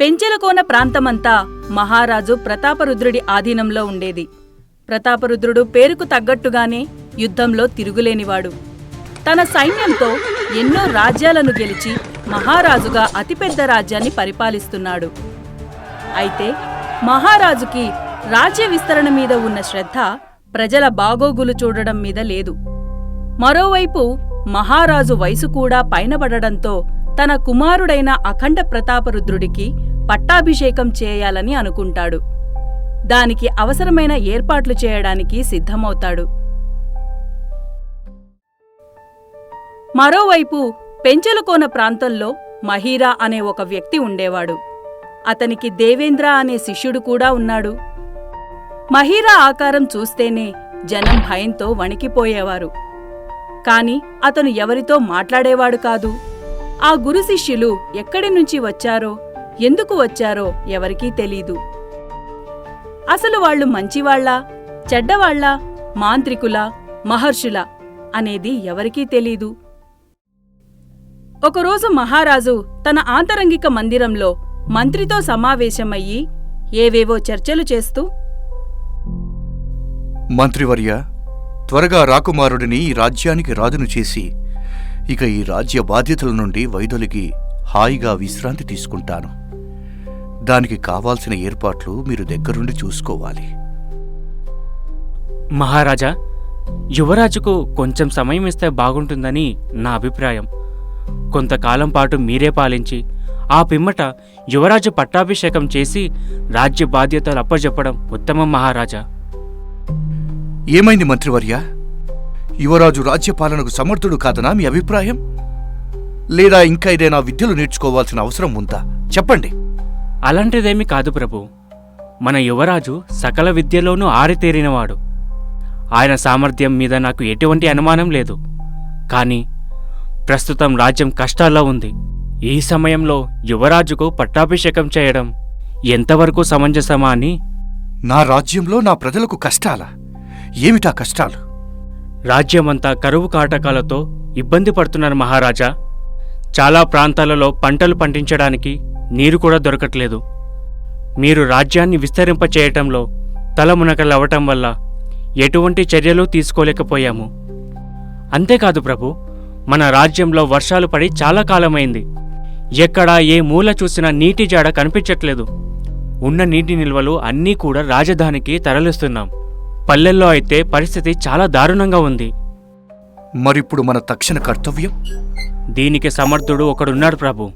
పెంచెలకోన ప్రాంతమంతా మహారాజు ప్రతాపరుద్రుడి ఆధీనంలో ఉండేది. ప్రతాపరుద్రుడు పేరుకు తగ్గట్టుగానే యుద్ధంలో తిరుగులేనివాడు. తన సైన్యంతో ఎన్నో రాజ్యాలను గెలిచి మహారాజుగా అతిపెద్ద రాజ్యాన్ని పరిపాలిస్తున్నాడు. అయితే మహారాజుకి రాజ్య విస్తరణ మీద ఉన్న శ్రద్ధ ప్రజల బాగోగులు చూడడం మీద లేదు. మరోవైపు మహారాజు వయసు కూడా పైనబడడంతో తన కుమారుడైన అఖండ ప్రతాపరుద్రుడికి పట్టాభిషేకం చేయాలని అనుకుంటాడు. దానికి అవసరమైన ఏర్పాట్లు చేయడానికి సిద్ధమవుతాడు. మరోవైపు పెంచలకోన ప్రాంతంలో మహీరా అనే ఒక వ్యక్తి ఉండేవాడు. అతనికి దేవేంద్ర అనే శిష్యుడు కూడా ఉన్నాడు. మహీరా ఆకారం చూస్తేనే జనం భయంతో వణికిపోయేవారు. కాని అతను ఎవరితో మాట్లాడేవాడు కాదు. ఆ గురు శిష్యులు ఎక్కడి నుంచి వచ్చారో ఎందుకు వచ్చారో ఎవరికీ తెలీదు. అసలు వాళ్ళు మంచివాళ్ళా చెడ్డవాళ్ళా మాంత్రికులా మహర్షులా అనేది ఎవరికీ తెలీదు. ఒకరోజు మహారాజు తన ఆంతరంగిక మందిరంలో మంత్రితో సమావేశమయ్యి ఏవేవో చర్చలు చేస్తూ మంత్రివర్య త్వరగా రాకుమారుడిని ఈ రాజ్యానికి రాజును చేసి ఇక ఈ రాజ్య బాధ్యతల నుండి వైదొలిగి హాయిగా విశ్రాంతి తీసుకుంటాను. దానికి కావాల్సిన ఏర్పాట్లు మీరు దగ్గరుండి చూసుకోవాలి. మహారాజా యువరాజుకు కొంచెం సమయం ఇస్తే బాగుంటుందని నా అభిప్రాయం. కొంతకాలం పాటు మీరే పాలించి ఆ పిమ్మట యువరాజు పట్టాభిషేకం చేసి రాజ్య బాధ్యతలు అప్పజెప్పడం ఉత్తమం మహారాజా. ఏమైంది మంత్రివర్య? యువరాజు రాజ్యపాలనకు సమర్థుడు కాదనా మీ అభిప్రాయం? లేదా ఇంకా ఏదైనా విద్యలు నేర్చుకోవాల్సిన అవసరం ఉందా? చెప్పండి. అలాంటిదేమీ కాదు ప్రభు. మన యువరాజు సకల విద్యలోనూ ఆరితేరినవాడు. ఆయన సామర్థ్యం మీద నాకు ఎటువంటి అనుమానం లేదు. కానీ ప్రస్తుతం రాజ్యం కష్టాల్లో ఉంది. ఈ సమయంలో యువరాజుకు పట్టాభిషేకం చేయడం ఎంతవరకు సమంజసమా అని? నా రాజ్యంలో నా ప్రజలకు కష్టాలా? ఏమిటా కష్టాలు? రాజ్యమంతా కరువు కాటకాలతో ఇబ్బంది పడుతున్నారు మహారాజా. చాలా ప్రాంతాలలో పంటలు పండించడానికి నీరు కూడా దొరకట్లేదు. మీరు రాజ్యాన్ని విస్తరింపచేయటంలో తలమునకలవ్వటం వల్ల ఎటువంటి చర్యలు తీసుకోలేకపోయాము. అంతేకాదు ప్రభు మన రాజ్యంలో వర్షాలు పడి చాలా కాలమైంది. ఎక్కడా ఏ మూల చూసినా నీటి జాడ కనిపించట్లేదు. ఉన్న నీటి నిల్వలు అన్నీ కూడా రాజధానికి తరలిస్తున్నాం. పల్లెల్లో అయితే పరిస్థితి చాలా దారుణంగా ఉంది. మరిప్పుడు మన తక్షణ కర్తవ్యం? దీనికి సమర్థుడు ఒకడున్నాడు ప్రభు.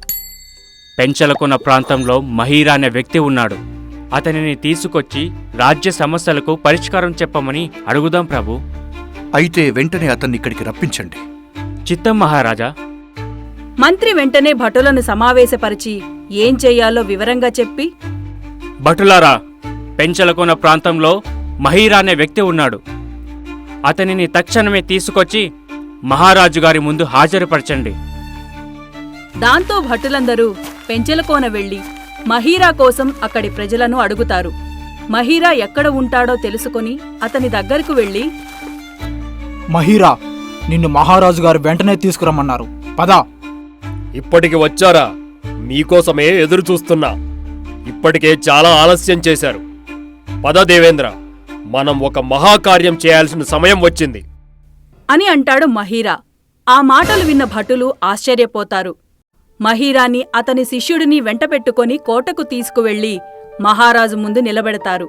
పెంచలకొన్న ప్రాంతంలో మహీరా అనే వ్యక్తి ఉన్నాడు. అతనిని తీసుకొచ్చి రాజ్య సమస్యలకు పరిష్కారం చెప్పమని అడుగుదాం ప్రభు. అయితే వెంటనే అతన్ని ఇక్కడికి రప్పించండి. చిత్తం మహారాజా. మంత్రి వెంటనే భటులను సమావేశపరిచి ఏం చెయ్యాలో వివరంగా చెప్పి? భటులారా పెంచలకొన ప్రాంతంలో మహీరా అనే వ్యక్తి ఉన్నాడు. అతనిని తక్షణమే తీసుకొచ్చి మహారాజు గారి ముందు హాజరుపరచండి. దాంతో భటులందరూ పెంచెలకోన వెళ్ళి మహీరా కోసం అక్కడి ప్రజలను అడుగుతారు. మహీరా ఎక్కడ ఉంటాడో తెలుసుకొని అతని దగ్గరకు వెళ్ళి మహీరా నిన్ను మహారాజు గారు వెంటనే తీసుకురమ్మన్నారు. పద. ఇప్పటికి వచ్చారా? మీకోసమే ఎదురు చూస్తున్నా ఇప్పటికే చాలా ఆలస్యం చేశారు. పద దేవేంద్ర. మనం ఒక మహాకార్యం చేయాల్సిన సమయం వచ్చింది. అని అంటాడు మహీరా. ఆ మాటలు విన్న భటులు ఆశ్చర్యపోతారు. మహీరాని అతని శిష్యుడిని వెంటపెట్టుకొని కోటకు తీసుకువెళ్ళి మహారాజు ముందు నిలబెడతారు.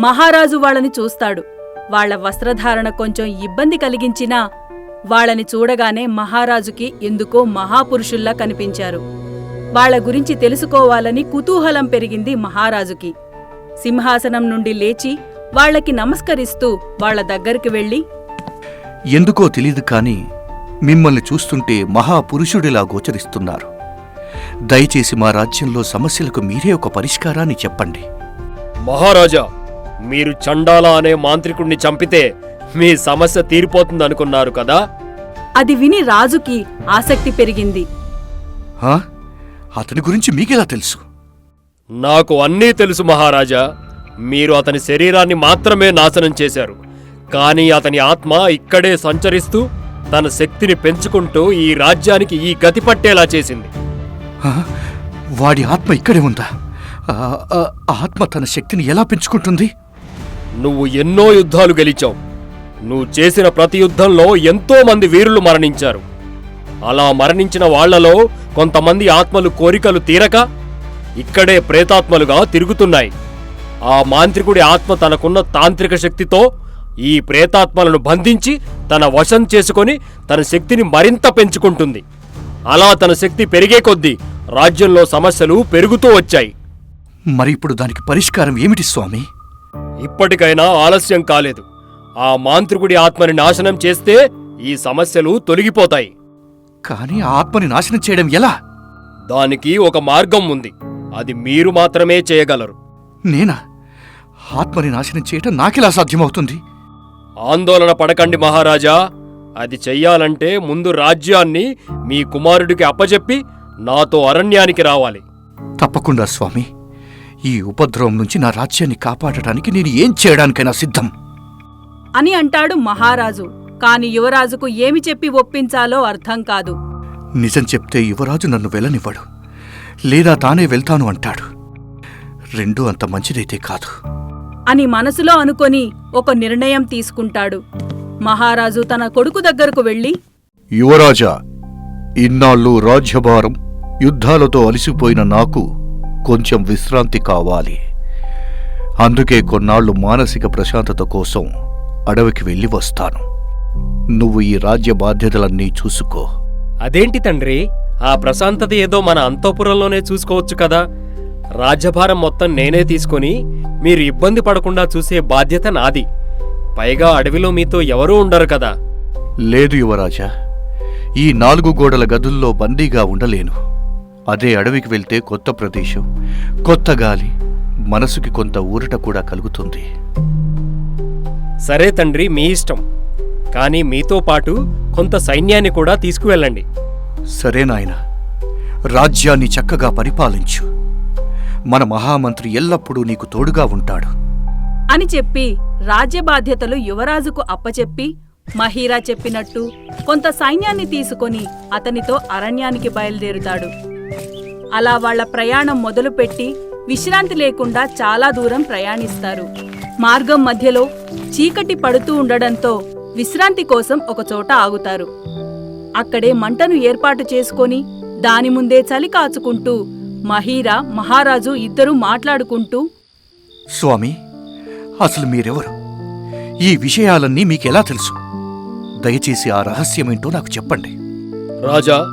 మహారాజు వాళ్ళని చూస్తాడు. వాళ్ళ వస్త్రధారణ కొంచెం ఇబ్బంది కలిగించినా వాళ్ళని చూడగానే మహారాజుకి ఎందుకో మహాపురుషుల్లా కనిపించారు. వాళ్ళ గురించి తెలుసుకోవాలని కుతూహలం పెరిగింది మహారాజుకి. సింహాసనం నుండి లేచి వాళ్ళకి నమస్కరిస్తూ వాళ్ళ దగ్గరికి వెళ్ళి ఎందుకో తెలియదు కానీ మిమ్మల్ని చూస్తుంటే మహాపురుషుడిలా గోచరిస్తున్నారు. దయచేసి మా రాజ్యంలో సమస్యలకు మీరే ఒక పరిష్కారాన్ని చెప్పండి. మహారాజా మీరు చండాల అనే మాంత్రికుణ్ణి చంపితే మీ సమస్య తీరిపోతుందనుకున్నారు కదా? అది విని రాజుకి ఆసక్తి పెరిగింది. హా? అతని గురించి మీకెలా తెలుసు? నాకు అన్నీ తెలుసు మహారాజా. మీరు అతని శరీరాన్ని మాత్రమే నాశనం చేశారు. కానీ అతని ఆత్మ ఇక్కడే సంచరిస్తూ తన శక్తిని పెంచుకుంటూ ఈ రాజ్యానికి ఈ గతి పట్టేలా చేసింది? వాడి ఆత్మ ఇక్కడే ఉందా? ఆత్మ తన శక్తిని ఎలా పెంచుకుంటుంది? నువ్వు ఎన్నో యుద్ధాలు గెలిచావు. నువ్వు చేసిన ప్రతి యుద్ధంలో ఎంతో మంది వీరులు మరణించారు. అలా మరణించిన వాళ్ళలో కొంతమంది ఆత్మలు కోరికలు తీరక ఇక్కడే ప్రేతాత్మలుగా తిరుగుతున్నాయి. ఆ మాంత్రికుడి ఆత్మ తనకున్న తాంత్రిక శక్తితో ఈ ప్రేతాత్మలను బంధించి తన వశం చేసుకొని తన శక్తిని మరింత పెంచుకుంటుంది. అలా తన శక్తి పెరిగే కొద్దీ రాజ్యంలో సమస్యలు పెరుగుతూ వచ్చాయి. మరి ఇప్పుడు దానికి పరిష్కారం ఏమిటి స్వామి? ఇప్పటికైనా ఆలస్యం కాలేదు. ఆ మాంత్రికుడి ఆత్మని నాశనం చేస్తే ఈ సమస్యలు తొలగిపోతాయి. కానీ ఆ ఆత్మని నాశనం చేయడం ఎలా? దానికి ఒక మార్గం ఉంది. అది మీరు మాత్రమే చేయగలరు. నేనా? ఆత్మని నాశనం చేయటం నాకెలా సాధ్యమవుతుంది? ఆందోళన పడకండి మహారాజా. అది చెయ్యాలంటే ముందు రాజ్యాన్ని మీ కుమారుడికి అప్పజెప్పి నాతో అరణ్యానికి రావాలి. తప్పకుండా స్వామి. ఈ ఉపద్రవం నుంచి నా రాజ్యాన్ని కాపాడటానికి నేను ఏం చేయడానికైనా సిద్ధం. అని అంటాడు మహారాజు. కాని యువరాజుకు ఏమి చెప్పి ఒప్పించాలో అర్థం కాదు. నిజం చెప్తే యువరాజు నన్ను వెళ్ళనివ్వడు. లేదా తానే వెళ్తాను అంటాడు. రెండూ అంత మంచిదైతే కాదు. అని మనసులో అనుకొని ఒక నిర్ణయం తీసుకుంటాడు. మహారాజు తన కొడుకు దగ్గరకు వెళ్ళి యువరాజా ఇన్నాళ్ళు రాజ్యభారం యుద్ధాలతో అలసిపోయిన నాకు కొంచెం విశ్రాంతి కావాలి. అందుకే కొన్నాళ్ళు మానసిక ప్రశాంతత కోసం అడవికి వెళ్ళి వస్తాను. నువ్వు ఈ రాజ్య బాధ్యతలన్నీ చూసుకో. అదేంటి తండ్రి? ఆ ప్రశాంతత ఏదో మన అంతఃపురంలోనే చూసుకోవచ్చు కదా. రాజ్యభారం మొత్తం నేనే తీసుకొని మీరు ఇబ్బంది పడకుండా చూసే బాధ్యత నాది. పైగా అడవిలో మీతో ఎవరూ ఉండరు కదా. లేదు యువరాజా ఈ నాలుగు గోడల గదుల్లో బందీగా ఉండలేను. అదే అడవికి వెళ్తే కొత్త ప్రదేశం కొత్త గాలి మనసుకి కొంత ఊరట కూడా కలుగుతుంది. సరే తండ్రి మీ ఇష్టం. కానీ మీతో పాటు కొంత సైన్యాన్ని కూడా తీసుకువెళ్ళండి. సరే నాయనా రాజ్యాన్ని చక్కగా పరిపాలించు. మన మహామంత్రి ఎల్లప్పుడూ నీకు తోడుగా ఉంటాడు. అని చెప్పి రాజ్య బాధ్యతలు యువరాజుకు అప్పచెప్పి మహీరా చెప్పినట్టు కొంత సైన్యాన్ని తీసుకొని అతనితో అరణ్యానికి బయలుదేరుతాడు. అలా వాళ్ళ ప్రయాణం మొదలుపెట్టి విశ్రాంతి లేకుండా చాలా దూరం ప్రయాణిస్తారు. మార్గం మధ్యలో చీకటి పడుతూ ఉండడంతో విశ్రాంతి కోసం ఒకచోట ఆగుతారు. అక్కడే మంటను ఏర్పాటు చేసుకొని దాని ముందే చలి కాచుకుంటూ మహీరా మహారాజు ఇద్దరూ మాట్లాడుకుంటూ స్వామి అసలు మీరెవరు? ఈ విషయాలన్నీ మీకెలా తెలుసు? దయచేసి ఆ రహస్యమేంటో నాకు చెప్పండి. రాజా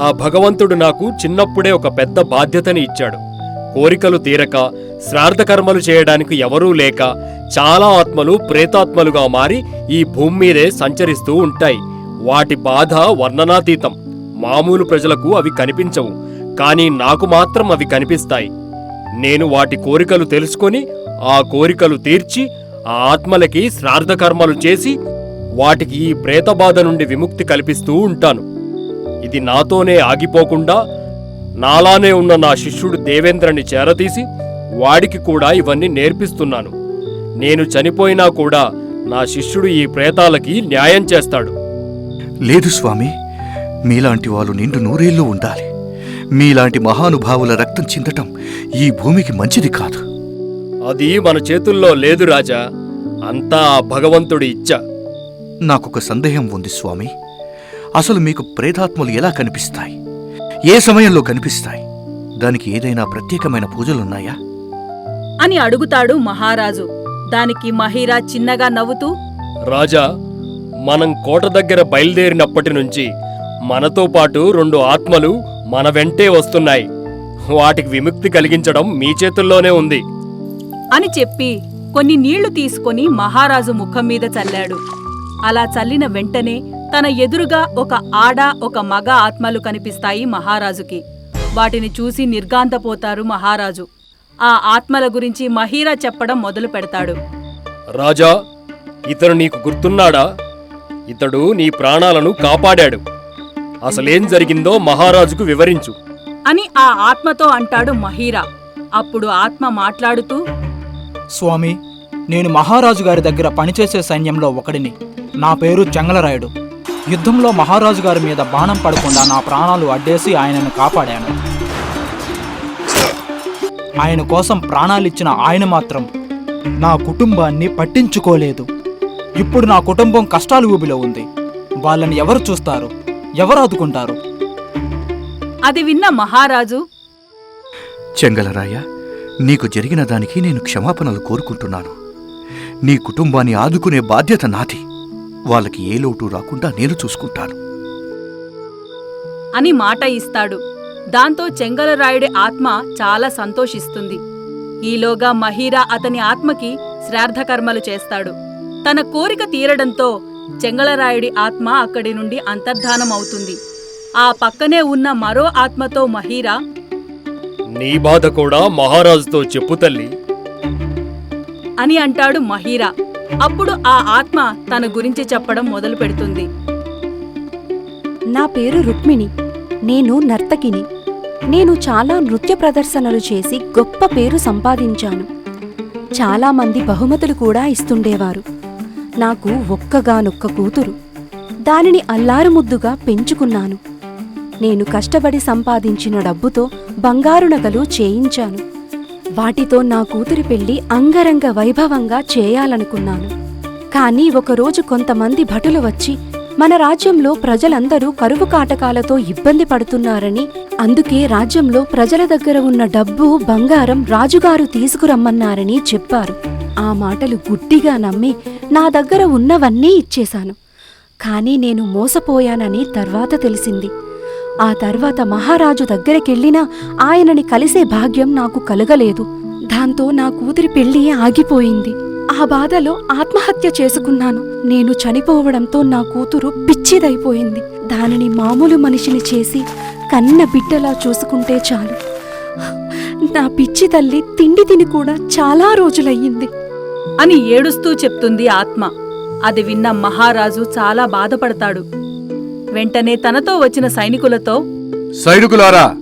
ఆ భగవంతుడు నాకు చిన్నప్పుడే ఒక పెద్ద బాధ్యతని ఇచ్చాడు. కోరికలు తీరక శ్రార్థకర్మలు చేయడానికి ఎవరూ లేక చాలా ఆత్మలు ప్రేతాత్మలుగా మారి ఈ భూమి మీదే సంచరిస్తూ ఉంటాయి. వాటి బాధ వర్ణనాతీతం. మామూలు ప్రజలకు అవి కనిపించవు. కానీ నాకు మాత్రం అవి కనిపిస్తాయి. నేను వాటి కోరికలు తెలుసుకొని ఆ కోరికలు తీర్చి ఆ ఆత్మలకి శ్రార్థకర్మలు చేసి వాటికి ఈ ప్రేతబాధ నుండి విముక్తి కల్పిస్తూ ఉంటాను. ఇది నాతోనే ఆగిపోకుండా నాలానే ఉన్న నా శిష్యుడు దేవేంద్రని చేరతీసి వాడికి కూడా ఇవన్నీ నేర్పిస్తున్నాను. నేను చనిపోయినా కూడా నా శిష్యుడు ఈ ప్రేతాలకి న్యాయం చేస్తాడు. లేదు స్వామి మీలాంటి వాళ్ళు నిండు నూరేళ్ళు ఉండాలి. మీలాంటి మహానుభావుల రక్తం చిందటం ఈ భూమికి మంచిది కాదు. అది మన చేతుల్లో లేదు రాజా. అంతా భగవంతుడి ఇచ్చ. నాకొక సందేహం ఉంది స్వామి. అసలు మీకు ప్రేతాత్మలు ఎలా కనిపిస్తాయి? ఏ సమయంలో కనిపిస్తాయి? దానికి ఏదైనా ప్రత్యేకమైన పూజలున్నాయా? అని అడుగుతాడు మహారాజు. దానికి మహీరా చిన్నగా నవ్వుతూ రాజా మనం కోట దగ్గర బయలుదేరినప్పటి నుంచి మనతో పాటు రెండు ఆత్మలు మన వెంటే వస్తున్నాయి. వాటికి విముక్తి కలిగించడం మీ చేతుల్లోనే ఉంది. అని చెప్పి కొన్ని నీళ్ళు తీసుకొని మహారాజు ముఖం మీద చల్లాడు. అలా చల్లిన వెంటనే తన ఎదురుగా ఒక ఆడ ఒక మగ ఆత్మలు కనిపిస్తాయి మహారాజుకి. వాటిని చూసి నిర్గాంతపోతారు మహారాజు. ఆ ఆత్మల గురించి మహీరా చెప్పడం మొదలు పెడతాడు. రాజా ఇతను నీకు గుర్తున్నాడా? ఇతడు నీ ప్రాణాలను కాపాడాడు. అసలేం జరిగిందో మహారాజుకు వివరించు. అని ఆ ఆత్మతో అంటాడు మహీరా. అప్పుడు ఆత్మ మాట్లాడుతూ స్వామి నేను మహారాజు గారి దగ్గర పనిచేసే సైన్యంలో ఒకడిని. నా పేరు చెంగలరాయుడు. యుద్ధంలో మహారాజు గారి మీద బాణం పడకుండా నా ప్రాణాలు అడ్డేసి ఆయనను కాపాడాను. ఆయన కోసం ప్రాణాలిచ్చిన ఆయన మాత్రం నా కుటుంబాన్ని పట్టించుకోలేదు. ఇప్పుడు నా కుటుంబం కష్టాలు ఊబిలో ఉంది. వాళ్ళని ఎవరు చూస్తారు? ఎవరు ఆదుకుంటారు అది విన్న మహారాజు. చెంగలరాయ నీకు జరిగిన దానికి నేను క్షమాపణలు కోరుకుంటున్నాను. నీ కుటుంబాన్ని ఆదుకునే బాధ్యత నాది. వాళ్ళకి ఏ లోటు రాకుండా నేను చూసుకుంటాను. అని మాట ఇస్తాడు. దాంతో చెంగలరాయుడి ఆత్మ చాలా సంతోషిస్తుంది. ఈలోగా మహీరా అతని ఆత్మకి శ్రాద్ధకర్మలు చేస్తాడు. తన కోరిక తీరడంతో చెంగలరాయుడి ఆత్మ అక్కడి నుండి అంతర్ధానం అవుతుంది ఆ పక్కనే ఉన్న మరో ఆత్మతో మహీరా. నీ బాధ కూడా మహారాజుతో చెప్పు తల్లి. అని అంటాడు మహీరా. అప్పుడు ఆ ఆత్మ తన గురించి చెప్పడం మొదలు పెడుతుంది నా పేరు రుక్మిణి. నేను నర్తకిని. నేను చాలా నృత్య ప్రదర్శనలు చేసి గొప్ప పేరు సంపాదించాను. చాలామంది బహుమతులు కూడా ఇస్తుండేవారు. నాకు ఒక్కగానొక్క కూతురు. దానిని అల్లారుముద్దుగా పెంచుకున్నాను. నేను కష్టపడి సంపాదించిన డబ్బుతో బంగారు నగలు చేయించాను. వాటితో నా కూతురి పెళ్ళి అంగరంగ వైభవంగా చేయాలనుకున్నాను. కానీ ఒకరోజు కొంతమంది భటులు వచ్చి మన రాజ్యంలో ప్రజలందరూ కరువు కాటకాలతో ఇబ్బంది పడుతున్నారని అందుకే రాజ్యంలో ప్రజల దగ్గర ఉన్న డబ్బు బంగారం రాజుగారు తీసుకురమ్మన్నారని చెప్పారు. ఆ మాటలు గుడ్డిగా నమ్మి నా దగ్గర ఉన్నవన్నీ ఇచ్చేశాను. కానీ నేను మోసపోయానని తర్వాత తెలిసింది. ఆ తర్వాత మహారాజు దగ్గరికెళ్ళినా ఆయనని కలిసే భాగ్యం నాకు కలగలేదు. దాంతో నా కూతురి పెళ్ళి ఆగిపోయింది. ఆ బాధలో ఆత్మహత్య చేసుకున్నాను. నేను చనిపోవడంతో నా కూతురు పిచ్చిదైపోయింది. దానిని మామూలు మనిషిని చేసి కన్న బిడ్డలా చూసుకుంటే చాలు. నా పిచ్చి తల్లి తిండి తిని కూడా చాలా రోజులయ్యింది. అని ఏడుస్తూ చెప్తుంది ఆత్మ. అది విన్న మహారాజు చాలా బాధపడతాడు. వెంటనే తనతో వచ్చిన సైనికులతో సైనికులారా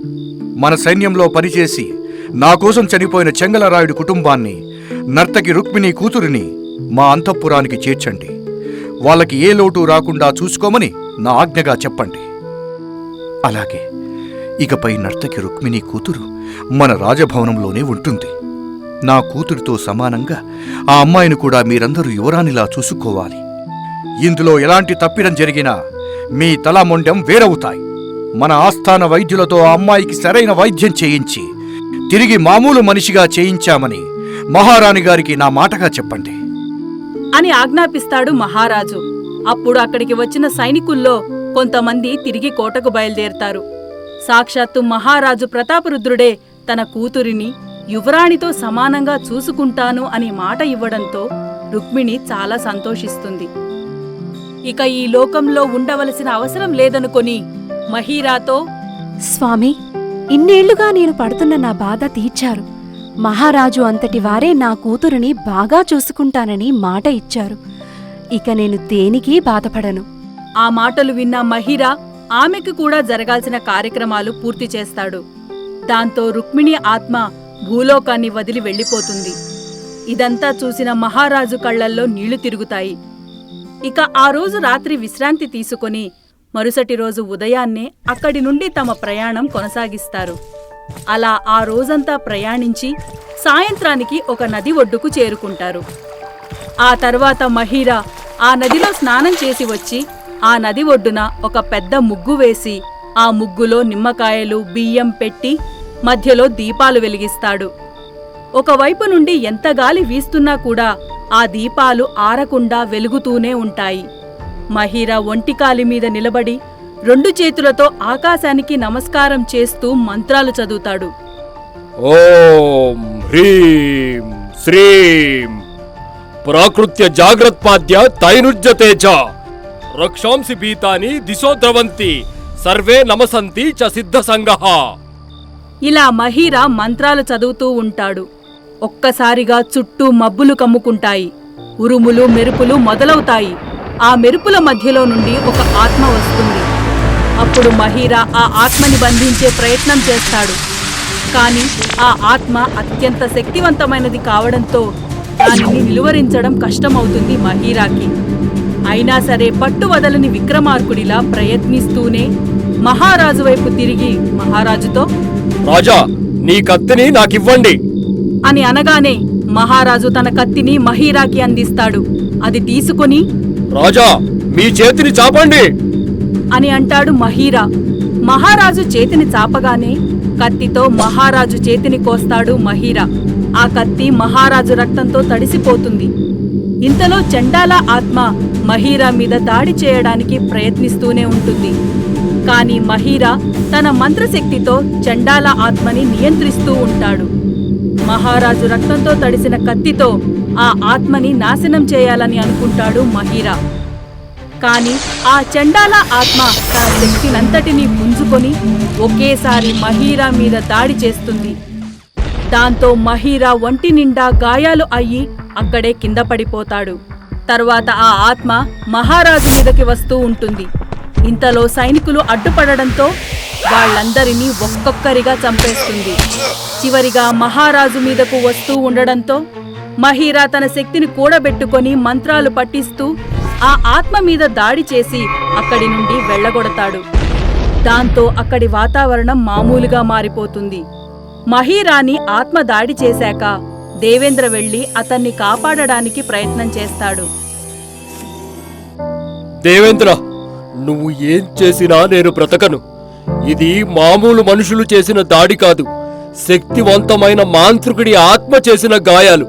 మన సైన్యంలో పనిచేసి నా కోసం చనిపోయిన చెంగలరాయుడి కుటుంబాన్ని నర్తకి రుక్మిణి కూతురిని మా అంతఃపురానికి చేర్చండి. వాళ్ళకి ఏ లోటు రాకుండా చూసుకోమని నా ఆజ్ఞగా చెప్పండి. అలాగే ఇకపై నర్తకి రుక్మిణి కూతురు మన రాజభవనంలోనే ఉంటుంది. నా కూతురితో సమానంగా ఆ అమ్మాయిని కూడా మీరందరూ యువరానిలా చూసుకోవాలి. ఇందులో ఎలాంటి తప్పిదం జరిగినా మీ తల మొండెం వేరవుతాయి. మన ఆస్థాన వైద్యులతో ఆ అమ్మాయికి సరైన వైద్యం చేయించి తిరిగి మామూలు మనిషిగా చేయించామని మహారాణి గారికి నా మాటగా చెప్పండి. అని ఆజ్ఞాపిస్తాడు మహారాజు. అప్పుడు అక్కడికి వచ్చిన సైనికుల్లో కొంతమంది తిరిగి కోటకు బయలుదేరతారు. సాక్షాత్తు మహారాజు ప్రతాపరుద్రుడే తన కూతురిని యువరాణితో సమానంగా చూసుకుంటాను అని మాట ఇవ్వడంతో రుక్మిణి చాలా సంతోషిస్తుంది. ఇక ఈ లోకంలో ఉండవలసిన అవసరం లేదనుకొని మహీరాతో స్వామి ఇన్నేళ్ళుగా నేను పడుతున్న నా బాధ తీర్చారు. మహారాజు అంతటి వారే నా కూతురిని బాగా చూసుకుంటానని మాట ఇచ్చారు. ఇక నేను దేనికి బాధపడను. ఆ మాటలు విన్న మహిరా ఆమెకు కూడా జరగాల్సిన కార్యక్రమాలు పూర్తి చేస్తాడు. దాంతో రుక్మిణి ఆత్మ భూలోకాన్ని వదిలి వెళ్ళిపోతుంది. ఇదంతా చూసిన మహారాజు కళ్ళల్లో నీళ్ళు తిరుగుతాయి. ఇక ఆ రోజు రాత్రి విశ్రాంతి తీసుకొని మరుసటి రోజు ఉదయాన్నే అక్కడి నుండి తమ ప్రయాణం కొనసాగిస్తారు. అలా ఆ రోజంతా ప్రయాణించి సాయంత్రానికి ఒక నది ఒడ్డుకు చేరుకుంటారు. ఆ తర్వాత మహీరా ఆ నదిలో స్నానం చేసి వచ్చి ఆ నది ఒడ్డున ఒక పెద్ద ముగ్గు వేసి ఆ ముగ్గులో నిమ్మకాయలు బియ్యం పెట్టి మధ్యలో దీపాలు వెలిగిస్తాడు. ఒకవైపు నుండి ఎంత గాలి వీస్తున్నా కూడా ఆ దీపాలు ఆరకుండా వెలుగుతూనే ఉంటాయి. మహీరా ఒంటికాలి మీద నిలబడి రెండు చేతులతో ఆకాశానికి నమస్కారం చేస్తూ మంత్రాలు చదువుతాడు. ఓం హ్రీం శ్రీం. ప్రాకృత్య జాగ్రత్పాద్య తైనుజ్యతే చ రక్షాంసి భీతాని దిశో ద్రవంతి. సర్వే నమసంతి చ సిద్ధ సంగః. ఇలా మహీరా మంత్రాలు చదువుతూ ఉంటాడు. ఒక్కసారిగా చుట్టూ మబ్బులు కమ్ముకుంటాయి. ఉరుములు మెరుపులు మొదలవుతాయి. ఆ మెరుపుల మధ్యలో నుండి ఒక ఆత్మ వస్తుంది. అప్పుడు మహీరా ఆ ఆత్మని బంధించే ప్రయత్నం చేస్తాడు. కాని ఆ ఆత్మ అత్యంత శక్తివంతమైనది కావడంతో దానిని నిలువరించడం కష్టమవుతుంది మహీరాకి. అయినా సరే పట్టు వదలని విక్రమార్కుడిలా ప్రయత్నిస్తూనే మహారాజు వైపు తిరిగి మహారాజుతో రాజా నీ కత్తిని నాకివ్వండి. అని అనగానే మహారాజు తన కత్తిని మహీరాకి అందిస్తాడు. అది తీసుకుని రాజా మీ చేతిని చాపండి. అని అంటాడు మహీరా. మహారాజు చేతిని చాపగానే కత్తితో మహారాజు చేతిని కోస్తాడు మహీరా. ఆ కత్తి మహారాజు రక్తంతో తడిసిపోతుంది. ఇంతలో చండాల ఆత్మ మహీరా మీద దాడి చేయడానికి ప్రయత్నిస్తూనే ఉంటుంది. కాని మహీరా తన మంత్రశక్తితో చండాల ఆత్మని నియంత్రిస్తూ ఉంటాడు. మహారాజు రక్తంతో తడిసిన కత్తితో ఆ ఆత్మని నాశనం చేయాలని అనుకుంటాడు మహీరా. కానీ ఆ చండాల ఆత్మ తన శక్తినంతటినీ పుంజుకొని ఒకేసారి మహీరా మీద దాడి చేస్తుంది. దాంతో మహీరా ఒంటి నిండా గాయాలు అయ్యి అక్కడే కింద పడిపోతాడు. తర్వాత ఆ ఆత్మ మహారాజు మీదకి వస్తూ ఉంటుంది. ఇంతలో సైనికులు అడ్డుపడడంతో వాళ్ళందరినీ ఒక్కొక్కరిగా చంపేస్తుంది. చివరిగా మహారాజు మీదకు వస్తూ ఉండడంతో మహీరా తన శక్తిని కూడబెట్టుకొని మంత్రాలు పట్టిస్తూ ఆ ఆత్మ మీద దాడి చేసి అక్కడి నుండి వెళ్ళగొడతాడు. దాంతో అక్కడి వాతావరణం మామూలుగా మారిపోతుంది. మహీరాని ఆత్మ దాడి చేశాక దేవేంద్ర వెళ్ళి అతన్ని కాపాడడానికి ప్రయత్నం చేస్తాడు. దేవేంద్ర నువ్వు ఏం చేసినా నేను బ్రతకను. ఇది మామూలు మనుషులు చేసిన దాడి కాదు. శక్తివంతమైన మాంత్రికుడి ఆత్మ చేసిన గాయాలు.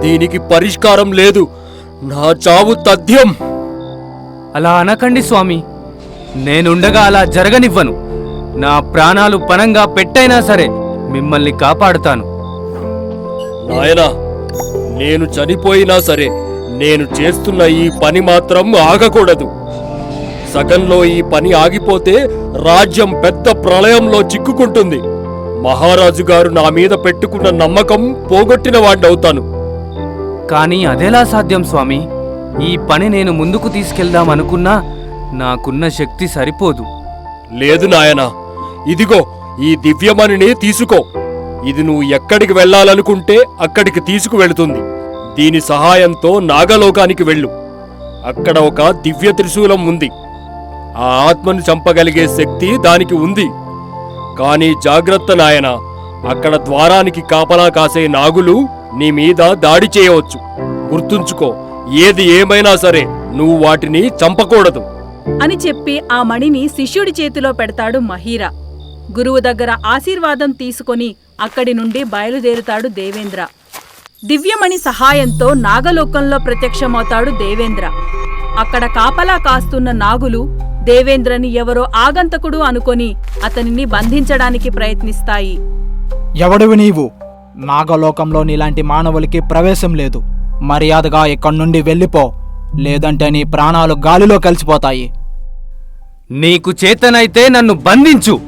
దీనికి పరిష్కారం లేదు. నా చావు తథ్యం. అలా అనకండి స్వామి. నేనుండగా అలా జరగనివ్వను. నా ప్రాణాలు పణంగా పెట్టైనా సరే మిమ్మల్ని కాపాడుతాను. నాయనా నేను చనిపోయినా సరే నేను చేస్తున్న ఈ పని మాత్రం ఆగకూడదు. సగంలో ఈ పని ఆగిపోతే రాజ్యం పెద్ద ప్రళయంలో చిక్కుకుంటుంది. మహారాజు గారు నా మీద పెట్టుకున్న నమ్మకం పోగొట్టిన వాడినవుతాను కానీ అదెలా సాధ్యం స్వామి. ఈ పని నేను ముందుకు తీసుకెళ్దాం అనుకున్నా నాకున్న శక్తి సరిపోదు. లేదు నాయనా. ఇదిగో ఈ దివ్యమణిని తీసుకో. ఇది నువ్వు ఎక్కడికి వెళ్ళాలనుకుంటే అక్కడికి తీసుకువెళుతుంది. దీని సహాయంతో నాగలోకానికి వెళ్ళు. అక్కడ ఒక దివ్య త్రిశూలం ఉంది. ఆ ఆత్మను చంపగలిగే శక్తి దానికి ఉంది. కానీ జాగ్రత్త నాయన. అక్కడ ద్వారానికి కాపలా కాసే నాగులు నీ మీద దాడి చేయవచ్చు. గుర్తుంచుకో ఏది ఏమైనా సరే నువ్వు వాటిని చంపకూడదు. అని చెప్పి ఆ మణిని శిష్యుడి చేతిలో పెడతాడు మహీరా. గురువు దగ్గర ఆశీర్వాదం తీసుకొని అక్కడి నుండి బయలుదేరుతాడు దేవేంద్ర. దివ్యమణి సహాయంతో నాగలోకంలో ప్రత్యక్షమవుతాడు దేవేంద్ర. అక్కడ కాపలా కాస్తున్న నాగులు దేవేంద్రని ఎవరో ఆగంతకుడు అనుకొని అతనిని బంధించడానికి ప్రయత్నిస్తాయి. ఎవడివి నీవు? నాగలోకంలో నీలాంటి మానవులకి ప్రవేశం లేదు. మర్యాదగా ఇక్కడి నుండి వెళ్ళిపో. లేదంటే నీ ప్రాణాలు గాలిలో కలిసిపోతాయి. నీకు చేతనైతే నన్ను బంధించు.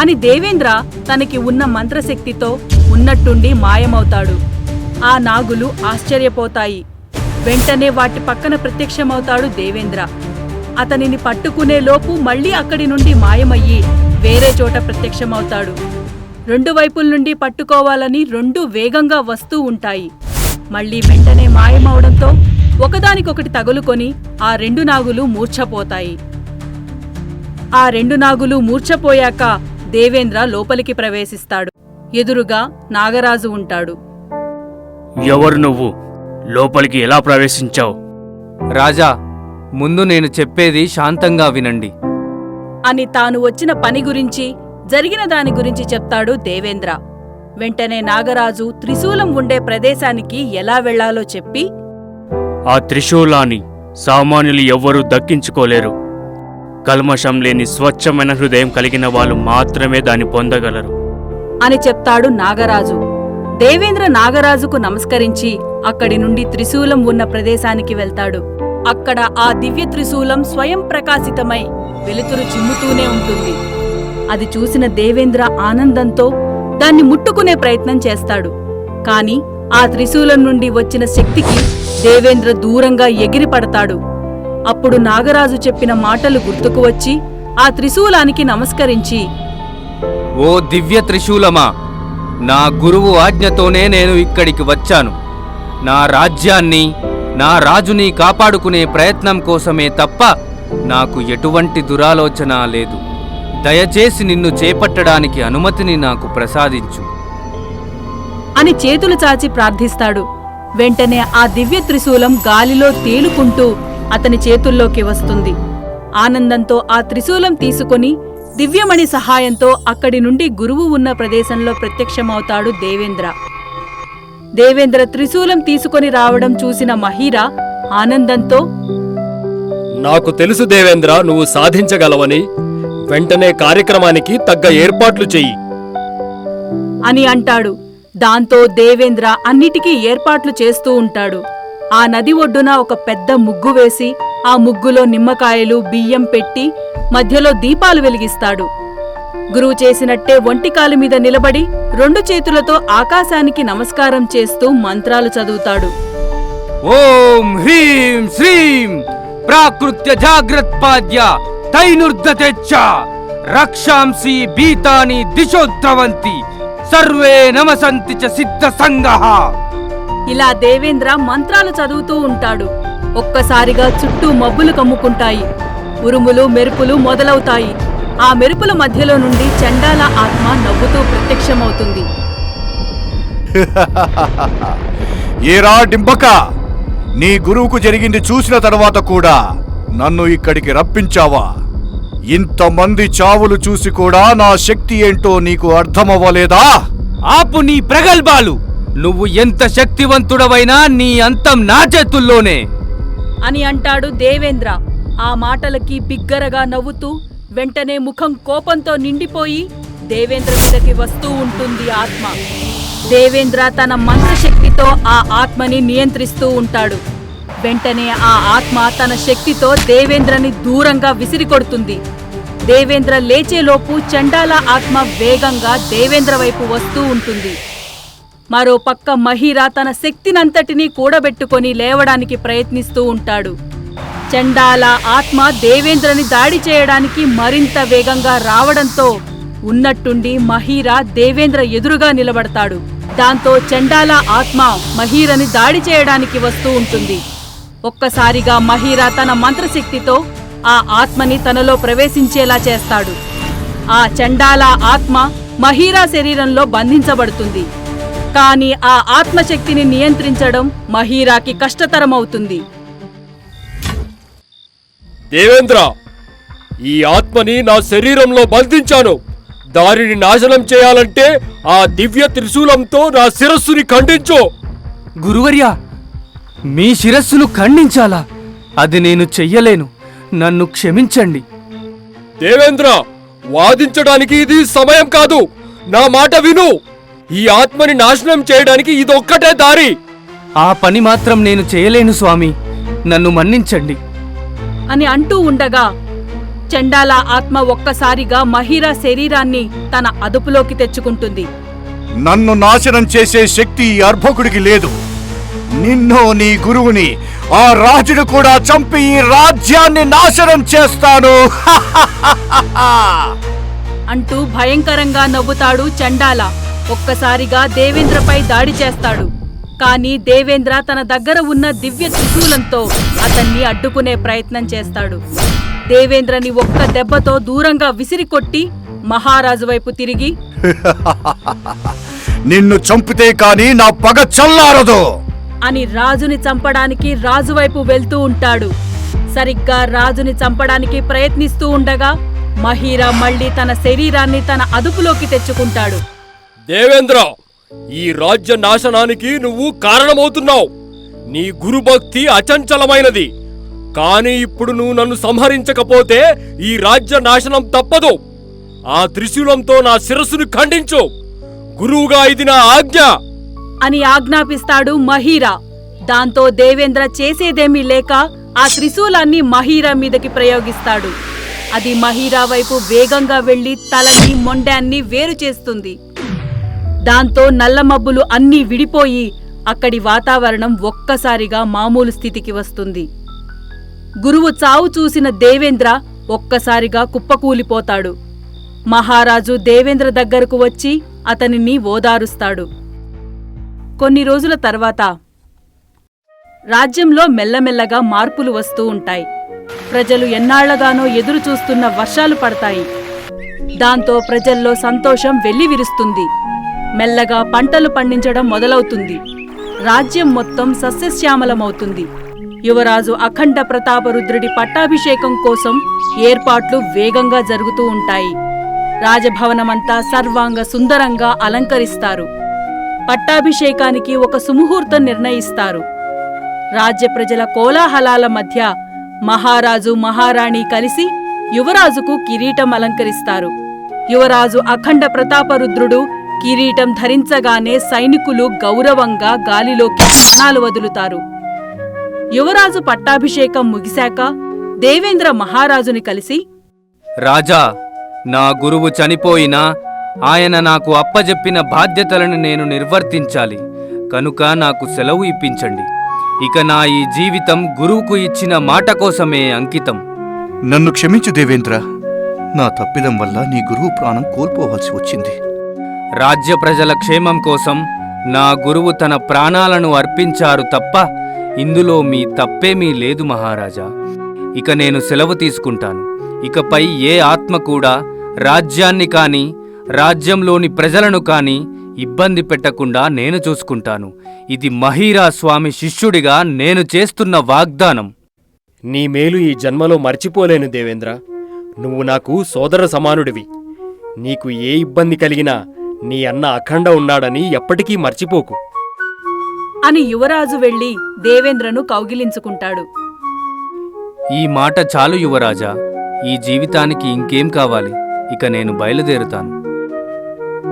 అని దేవేంద్ర తనకి ఉన్న మంత్రశక్తితో ఉన్నట్టుండి మాయమవుతాడు. ఆ నాగులు ఆశ్చర్యపోతాయి. వెంటనే వాటి పక్కన ప్రత్యక్షమవుతాడు దేవేంద్ర. అతనిని పట్టుకునే లోపు మళ్ళీ అక్కడి నుండి మాయమయ్యి వేరే చోట ప్రత్యక్షమవుతాడు. రెండు వైపుల నుండి పట్టుకోవాలని రెండు వేగంగా వస్తూ ఉంటాయి. మళ్ళీ వెంటనే మాయమవడంతో ఒకదానికొకటి తగులుకొని ఆ రెండు నాగులు మూర్ఛపోతాయి. ఆ రెండు నాగులు మూర్ఛపోయాక దేవేంద్ర లోపలికి ప్రవేశిస్తాడు. ఎదురుగా నాగరాజు ఉంటాడు. ఎవరు నువ్వు? లోపలికి ఎలా ప్రవేశించావు? రాజా ముందు నేను చెప్పేది శాంతంగా వినండి. అని తాను వచ్చిన పని గురించి జరిగిన దాని గురించి చెప్తాడు దేవేంద్ర. వెంటనే నాగరాజు త్రిశూలం ఉండే ప్రదేశానికి ఎలా వెళ్ళాలో చెప్పి ఆ త్రిశూలాన్ని సామాన్యులు ఎవ్వరూ దక్కించుకోలేరు. కల్మషం లేని స్వచ్ఛమైన హృదయం కలిగిన వాళ్ళు మాత్రమే దాన్ని పొందగలరు. అని చెప్తాడు నాగరాజు. దేవేంద్ర నాగరాజుకు నమస్కరించి అక్కడి నుండి త్రిశూలం ఉన్న ప్రదేశానికి వెళ్తాడు. అక్కడ ఆ దివ్య త్రిశూలం స్వయం ప్రకాశితమై వెలుతురు చిమ్ముతూనే ఉంటుంది. అది చూసిన దేవేంద్ర ఆనందంతో దాన్ని ముట్టుకునే ప్రయత్నం చేస్తాడు. కాని ఆ త్రిశూలం నుండి వచ్చిన శక్తికి దేవేంద్ర దూరంగా ఎగిరిపడతాడు అప్పుడు నాగరాజు చెప్పిన మాటలు గుర్తుకు వచ్చి ఆ త్రిశూలానికి నమస్కరించి ఓ దివ్య త్రిశూలమా నా గురువు ఆజ్ఞతోనే నేను ఇక్కడికి వచ్చాను. నా రాజ్యాన్ని నా రాజుని కాపాడుకునే ప్రయత్నం కోసమే తప్ప నాకు ఎటువంటి దురాలోచన లేదు. దయచేసి నిన్ను చేపట్టడానికి అనుమతిని నాకు ప్రసాదించు. అని చేతులు చాచి ప్రార్థిస్తాడు. వెంటనే ఆ దివ్య త్రిశూలం గాలిలో తేలుకుంటూ అతని చేతుల్లోకి వస్తుంది. ఆనందంతో ఆ త్రిశూలం తీసుకొని దివ్యమణి సహాయంతో అక్కడి నుండి గురువు ఉన్న ప్రదేశంలో ప్రత్యక్షమవుతాడు దేవేంద్ర. దేవేంద్ర త్రిశూలం తీసుకొని రావడం చూసిన మహీరా ఆనందంతో నాకు తెలుసు దేవేంద్ర నువ్వు సాధించగలవని. వెంటనే కార్యక్రమానికి తగ్గ ఏర్పాట్లు చెయ్యి. అని అంటాడు. దాంతో దేవేంద్ర అన్నిటికీ ఏర్పాట్లు చేస్తూ ఉంటాడు. ఆ నది ఒడ్డున ఒక పెద్ద ముగ్గు వేసి ఆ ముగ్గులో నిమ్మకాయలు బియ్యం పెట్టి మధ్యలో దీపాలు వెలిగిస్తాడు. గురువు చేసినట్టే ఒంటికాలు మీద నిలబడి రెండు చేతులతో ఆకాశానికి నమస్కారం చేస్తూ మంత్రాలు చదువుతాడు. ఓం హ్రీం శ్రీం ప్రాకృత్య జాగ్రత్పాద్య తైనుర్దతెచ్చ రక్షాంసి భీతాని దిశోద్రవంతి సర్వే నమసంతి చ సిద్ధ సంగః ఇలా దేవేంద్ర మంత్రాలు చదువుతూ ఉంటాడు. ఒక్కసారిగా చుట్టూ మబ్బులు కమ్ముకుంటాయి. ఉరుములు మెరుపులు మొదలవుతాయి. ఆ మెరుపుల మధ్యలో నుండి చండాల ఆత్మ నవ్వుతూ ప్రత్యక్షమవుతుంది. ఏరా డింబక నీ గురువుకు జరిగింది చూసిన తర్వాత కూడా నన్ను ఇక్కడికి రప్పించావా? ఇంతమంది చావులు చూసి కూడా నా శక్తి ఏంటో నీకు అర్థమవ్వలేదా? ఆపు నీ ప్రగల్భాలు. నువ్వు ఎంత శక్తివంతుడవైనా నీ అంతం నా చేతుల్లోనే. అని అంటాడు దేవేంద్ర. ఆ మాటలకి బిగ్గరగా నవ్వుతూ వెంటనే ముఖం కోపంతో నిండిపోయి దేవేంద్ర మీదకి వస్తూ ఉంటుంది ఆత్మ. దేవేంద్ర తన మంత్రశక్తితో ఆ ఆత్మని నియంత్రిస్తూ ఉంటాడు. వెంటనే ఆ ఆత్మ తన శక్తితో దేవేంద్రని దూరంగా విసిరికొడుతుంది దేవేంద్ర లేచేలోపు చండాల ఆత్మ వేగంగా దేవేంద్ర వైపు వస్తూ ఉంటుంది. మరో పక్క మహిరా తన శక్తినంతటినీ కూడబెట్టుకొని లేవడానికి ప్రయత్నిస్తూ ఉంటాడు. చండాల ఆత్మ దేవేంద్రని దాడి చేయడానికి మరింత వేగంగా రావడంతో ఉన్నట్టుండి మహీరా దేవేంద్ర ఎదురుగా నిలబడతాడు. దాంతో చండాల ఆత్మ మహీరని దాడి చేయడానికి వస్తూ ఉంటుంది. ఒక్కసారిగా మహీరా తన మంత్రశక్తితో ఆ ఆత్మని తనలో ప్రవేశించేలా చేస్తాడు. ఆ చండాల ఆత్మ మహీరా శరీరంలో బంధించబడుతుంది. కాని ఆ ఆత్మశక్తిని నియంత్రించడం మహీరాకి కష్టతరమవుతుంది. దేవేంద్ర ఈ ఆత్మని నా శరీరంలో బంధించాను. దారిని నాశనం చేయాలంటే ఆ దివ్య త్రిశూలంతో నా శిరస్సుని ఖండించు. గురువర్యా మీ శిరస్సును ఖండించాలా? అది నేను చెయ్యలేను. నన్ను క్షమించండి. దేవేంద్ర వాదించడానికి ఇది సమయం కాదు. నా మాట విను. ఈ ఆత్మని నాశనం చేయడానికి ఇదొక్కటే దారి. ఆ పని మాత్రం నేను చేయలేను స్వామి. నన్ను మన్నించండి. అని అంటూ ఉండగా చండాల ఆత్మ ఒక్కసారిగా మహీరా శరీరాన్ని తన అదుపులోకి తెచ్చుకుంటుంది. నన్ను నాశనం చేసే శక్తి ఈ అర్భకుడికి లేదు. నిన్ను నీ గురువుని ఆ రాజును కూడా చంపి ఈ రాజ్యాన్ని నాశనం చేస్తాను. అంటూ భయంకరంగా నవ్వుతాడు చండాల. ఒక్కసారిగా దేవేంద్రపై దాడి చేస్తాడు. కానీ దేవేంద్ర తన దగ్గర ఉన్న దివ్య త్రిశూలంతో అతన్ని అడ్డుకునే ప్రయత్నం చేస్తాడు. దేవేంద్రని ఒక్క దెబ్బతో దూరంగా విసిరికొట్టి మహారాజు వైపు తిరిగి నిన్ను చంపితే కాని నా పగ చల్లారదు. అని రాజుని చంపడానికి రాజువైపు వెళ్తూ ఉంటాడు. సరిగ్గా రాజుని చంపడానికి ప్రయత్నిస్తూ ఉండగా మహీరా మళ్ళీ తన శరీరాన్ని తన అదుపులోకి తెచ్చుకుంటాడు. దేవేంద్ర ఈ రాజ్య నాశనానికి నువ్వు కారణమవుతున్నావు. నీ గురుభక్తి అచంచలమైనది. కానీ ఇప్పుడు నువ్వు నన్ను సంహరించకపోతే ఈ రాజ్య నాశనం తప్పదు. ఆ త్రిశూలంతో నా శిరస్సును ఖండించు. గురువుగా ఇది నా ఆజ్ఞ. అని ఆజ్ఞాపిస్తాడు మహీరా. దాంతో దేవేంద్ర చేసేదేమీ లేక ఆ త్రిశూలాన్ని మహీరా మీదకి ప్రయోగిస్తాడు. అది మహీరా వైపు వేగంగా వెళ్ళి తలని మొండాన్ని వేరు చేస్తుంది. దాంతో నల్లమబ్బులు అన్నీ విడిపోయి అక్కడి వాతావరణం ఒక్కసారిగా మామూలు స్థితికి వస్తుంది. గురువు చావు చూసిన దేవేంద్ర ఒక్కసారిగా కుప్పకూలిపోతాడు. మహారాజు దేవేంద్ర దగ్గరకు వచ్చి అతనిని ఓదారుస్తాడు. కొన్ని రోజుల తర్వాత రాజ్యంలో మెల్లమెల్లగా మార్పులు వస్తూ ఉంటాయి. ప్రజలు ఎన్నాళ్ళగానో ఎదురు చూస్తున్న వర్షాలు పడతాయి. దాంతో ప్రజల్లో సంతోషం వెల్లివిరుస్తుంది మెల్లగా పంటలు పండించడం మొదలవుతుంది. రాజ్యం మొత్తం సస్యశ్యామలమవుతుంది. యువరాజు అఖండ ప్రతాపరుద్రుడి పట్టాభిషేకం కోసం ఏర్పాట్లు వేగంగా జరుగుతూ ఉంటాయి. రాజభవనమంతా సర్వాంగ సుందరంగా అలంకరిస్తారు. పట్టాభిషేకానికి ఒక సుముహూర్తం నిర్ణయిస్తారు. రాజ్య ప్రజల కోలాహలాల మధ్య మహారాజు మహారాణి కలిసి యువరాజుకు కిరీటం అలంకరిస్తారు. యువరాజు అఖండ ప్రతాపరుద్రుడు కిరీటం ధరించగానే సైనికులు గౌరవంగా గాలిలోకి బాణాలు వదులుతారు. యువరాజు పట్టాభిషేకం ముగిశాక దేవేంద్ర మహారాజుని కలిసి రాజా నా గురువు చనిపోయినా ఆయన నాకు అప్పజెప్పిన బాధ్యతలను నేను నిర్వర్తించాలి. కనుక నాకు సెలవు ఇప్పించండి. ఇక నా ఈ జీవితం గురువుకు ఇచ్చిన మాట కోసమే అంకితం. నన్ను క్షమించు దేవేంద్ర. నా తప్పిదం వల్ల నీ గురువు ప్రాణం కోల్పోవలసి వచ్చింది. రాజ్య ప్రజల క్షేమం కోసం నా గురువు తన ప్రాణాలను అర్పించారు తప్ప ఇందులో మీ తప్పేమీ లేదు మహారాజా. ఇక నేను సెలవు తీసుకుంటాను. ఇకపై ఏ ఆత్మ కూడా రాజ్యాన్ని కాని రాజ్యంలోని ప్రజలను కాని ఇబ్బంది పెట్టకుండా నేను చూసుకుంటాను. ఇది మహీరా స్వామి శిష్యుడిగా నేను చేస్తున్న వాగ్దానం. నీ మేలు ఈ జన్మలో మర్చిపోలేను దేవేంద్ర. నువ్వు నాకు సోదర సమానుడివి. నీకు ఏ ఇబ్బంది కలిగినా నీ అన్న అఖండ ఉన్నాడని ఎప్పటికీ మర్చిపోకు. అని యువరాజు వెళ్ళి దేవేంద్రను కౌగిలించుకుంటాడు. ఈ మాట చాలు యువరాజా. ఈ జీవితానికి ఇంకేం కావాలి? ఇక నేను బయలుదేరుతాను.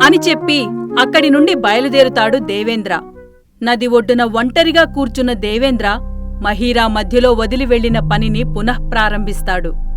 అని చెప్పి అక్కడి నుండి బయలుదేరుతాడు దేవేంద్ర. నది ఒడ్డున ఒంటరిగా కూర్చున్న దేవేంద్ర మహీరా మధ్యలో వదిలి వెళ్ళిన పనిని పునఃప్రారంభిస్తాడు.